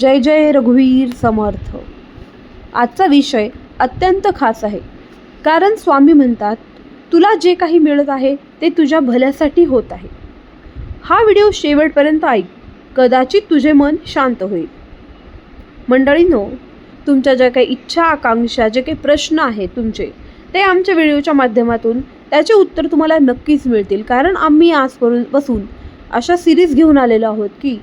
जय जय रघुवीर समर्थ. आजचा विषय अत्यंत खास आहे. कारण स्वामी म्हणतात तुला जे काही मिळत आहे ते तुझ्या भल्यासाठी होत आहे. हा व्हिडिओ शेवटपर्यंत ऐक कदाचित तुझे मन शांत होईल. मंडळींनो तुमच्या ज्या काही इच्छा आकांक्षा जे काही प्रश्न आहेत तुमचे ते आमच्या व्हिडिओच्या माध्यमातून त्याचे उत्तर तुम्हाला नक्कीच मिळतील. कारण आम्ही आजपर्यंत बसून अशा सिरीज घेऊन आलेलो आहोत की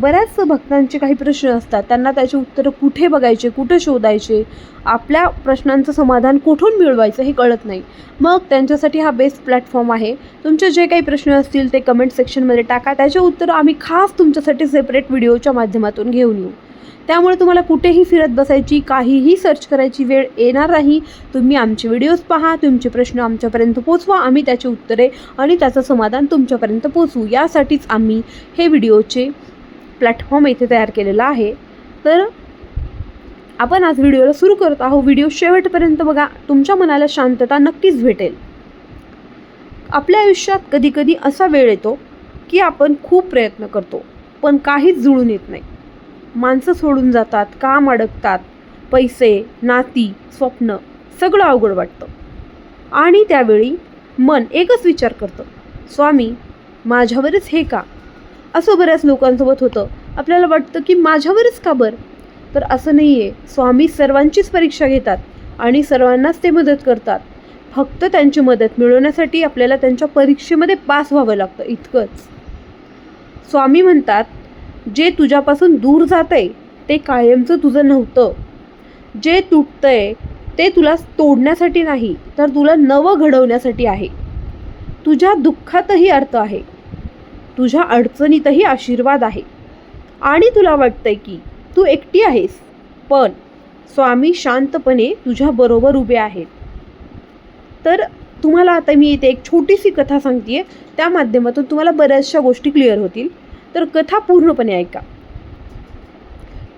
बऱ्याच भक्तांचे काही प्रश्न असतात. त्यांना त्याचे उत्तरं कुठे बघायचे कुठे शोधायचे? आपल्या प्रश्नांचं समाधान कुठून मिळवायचं हे कळत नाही. मग त्यांच्यासाठी हा बेस्ट प्लॅटफॉर्म आहे. तुमचे जे काही प्रश्न असतील ते कमेंट सेक्शनमध्ये टाका. त्याचे उत्तरं आम्ही खास तुमच्यासाठी सेपरेट व्हिडिओच्या माध्यमातून घेऊन येऊ. त्यामुळे तुम्हाला कुठेही फिरत बसायची काहीही सर्च करायची वेळ येणार नाही. तुम्ही आमचे व्हिडिओज पहा तुमचे प्रश्न आमच्यापर्यंत पोचवा आम्ही त्याची उत्तरे आणि त्याचं समाधान तुमच्यापर्यंत पोचवू. यासाठीच आम्ही हे व्हिडिओचे प्लॅटफॉर्म इथे तयार केलेला आहे. तर आपण आज व्हिडिओला सुरू करत आहोत. व्हिडिओ शेवटपर्यंत बघा तुमच्या मनाला शांतता नक्कीच भेटेल. आपल्या आयुष्यात कधीकधी असा वेळ येतो की आपण खूप प्रयत्न करतो पण काहीच जुळून येत नाही. माणसं सोडून जातात काम अडकतात पैसे नाती स्वप्न सगळं अवघड वाटतं. आणि त्यावेळी मन एकच विचार करतं स्वामी माझ्यावरच हे का असं बऱ्याच लोकांसोबत होतं. आपल्याला वाटतं की माझ्यावरच का बरं? तर असं नाही आहे स्वामी सर्वांचीच परीक्षा घेतात आणि सर्वांनाच ते मदत करतात. फक्त त्यांची मदत मिळवण्यासाठी आपल्याला त्यांच्या परीक्षेमध्ये पास व्हावं लागतं इतकंच. स्वामी म्हणतात जे तुझ्यापासून दूर जात आहे ते कायमचं तुझं नव्हतं. जे तुटतं आहे ते तुला तोडण्यासाठी नाही तर तुला नवं घडवण्यासाठी आहे. तुझ्या दुःखातही अर्थ आहे. तुझ्या अडचणीतही आशीर्वाद आहे. आणि तुला वाटतंय की तू एकटी आहेस पण स्वामी शांतपणे तुझ्याबरोबर उभे आहेत. तर तुम्हाला आता मी इथे एक छोटीशी कथा सांगते त्या माध्यमातून तुम्हाला बऱ्याचशा गोष्टी क्लिअर होतील. तर कथा पूर्णपणे ऐका.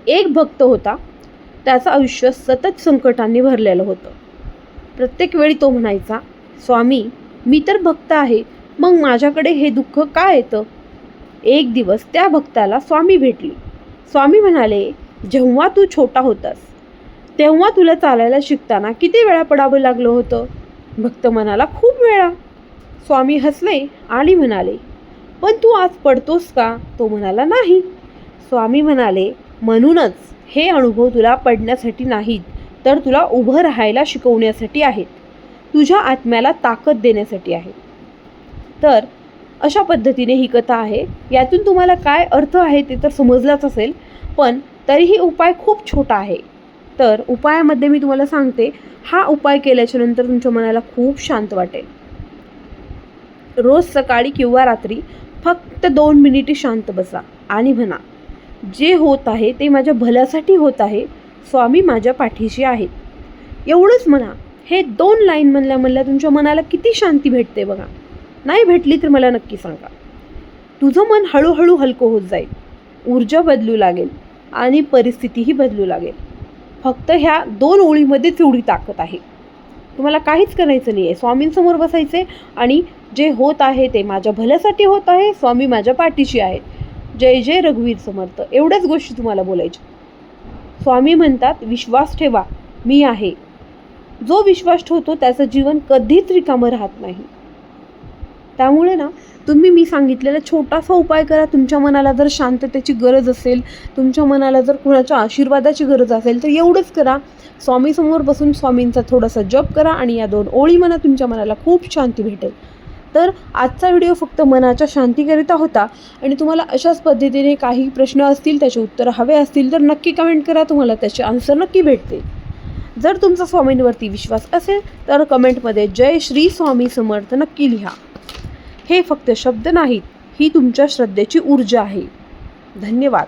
एक भक्त होता. त्याचं आयुष्य सतत संकटांनी भरलेलं होतं. प्रत्येक वेळी तो म्हणायचा स्वामी मी तर भक्त आहे मग माझ्याकडे हे दुःख का येतं? एक दिवस त्या भक्ताला स्वामी भेटली. स्वामी म्हणाले जेव्हा तू छोटा होतास तेव्हा तुला चालायला शिकताना किती वेळा पडावं लागलं होतं? भक्त म्हणाला खूप वेळा. स्वामी हसले आणि म्हणाले पण तू आज पडतोस का? तो म्हणाला नाही. स्वामी म्हणाले म्हणूनच हे अनुभव तुला पडण्यासाठी नाहीत तर तुला उभं राहायला शिकवण्यासाठी आहेत. तुझ्या आत्म्याला ताकद देण्यासाठी आहे तर अशा पद्धतीने ही कथा आहे. यातून तुम्हाला काय अर्थ आहे ते तर समजलाच असेल पण तरीही उपाय खूप छोटा आहे. तर उपायामध्ये मी तुम्हाला सांगते हा उपाय केल्याच्यानंतर तुमच्या मनाला खूप शांत वाटेल. रोज सकाळी किंवा रात्री फक्त दोन मिनिटे शांत बसा आणि म्हणा जे होत आहे ते माझ्या भल्यासाठी होत आहे स्वामी माझ्या पाठीशी आहेत. एवढंच म्हणा हे दोन लाईन म्हणल्या म्हणल्या तुमच्या मनाला किती शांती भेटते बघा. नाही भेटली तर मला नक्की सांगा. तुझं मन हळूहळू हलकं होत जाईल. ऊर्जा बदलू लागेल आणि परिस्थितीही बदलू लागेल. फक्त ह्या दोन ओळीमध्येच तेवढी ताकद आहे. तुम्हाला काहीच करायचं नाही आहे स्वामींसमोर बसायचे आणि जे होत आहे ते माझ्या भल्यासाठी होत आहे स्वामी माझ्या पाठीशी आहे जय जय रघुवीर समर्थ. एवढ्याच गोष्टी तुम्हाला बोलायच्या. स्वामी म्हणतात विश्वास ठेवा मी आहे. जो विश्वास ठेवतो त्याचं जीवन कधीच रिकामं राहत नाही. त्यामुळे ना तुम्ही मी सांगितलेला छोटासा उपाय करा. तुमच्या मनाला जर शांततेची गरज असेल तुमच्या मनाला जर कुणाच्या आशीर्वादाची गरज असेल तर एवढंच करा. स्वामीसमोर बसून स्वामींचा थोडासा जप करा आणि या दोन ओळी म्हणा तुमच्या मनाला खूप शांती भेटेल. तर आजचा व्हिडिओ फक्त मनाच्या शांतीकरिता होता आणि तुम्हाला अशाच पद्धतीने काही प्रश्न असतील त्याचे उत्तरं हवे असतील तर नक्की कमेंट करा. तुम्हाला त्याचे आन्सर नक्की भेटते जर तुमचा स्वामींवरती विश्वास असेल तर कमेंटमध्ये जय श्री स्वामी समर्थ नक्की लिहा. हे फक्त शब्द नाहीत ही तुमच्या श्रद्धेची ऊर्जा आहे. धन्यवाद.